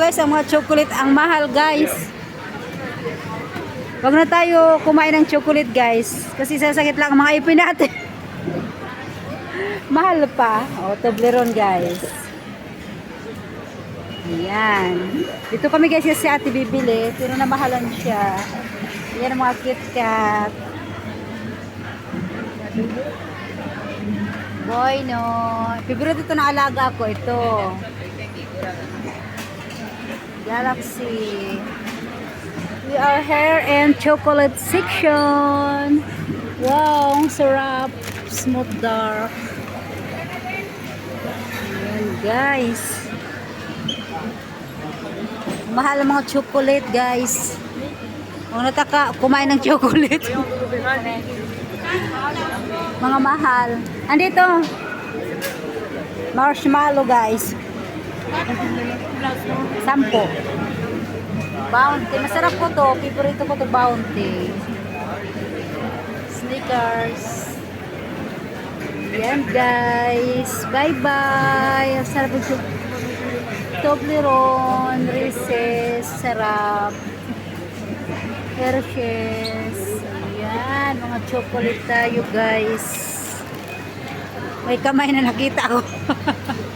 guys, ang mga chocolate ang mahal guys. Wag na tayo kumain ng chocolate guys. Kasi sasakit lang ang mga ipin natin. mahal pa. O, Toblerone guys. Ayan. Dito kami guys kasi ate bibili. Pero namahalan siya. Ayan ang mga KitKat. Boy, no. Favorite ito na alaga ko. Ito. Galaxy. We are here in chocolate section. Wow, ang sarap. Smooth dark. Ayan, guys. Mahal ang mga chocolate, guys. Kung nataka, kumain ng chocolate. mga mahal. Andito. Marshmallow, guys. Sampo. Bounty. Masarap ko to. Favorito ko to Bounty. Snickers. Yan guys. Bye-bye. Ang sarap ito. Toblerone. Reese's. Sarap. Hershey's. Ayan. Mga chocolate tayo guys. May kamay na nakita ko.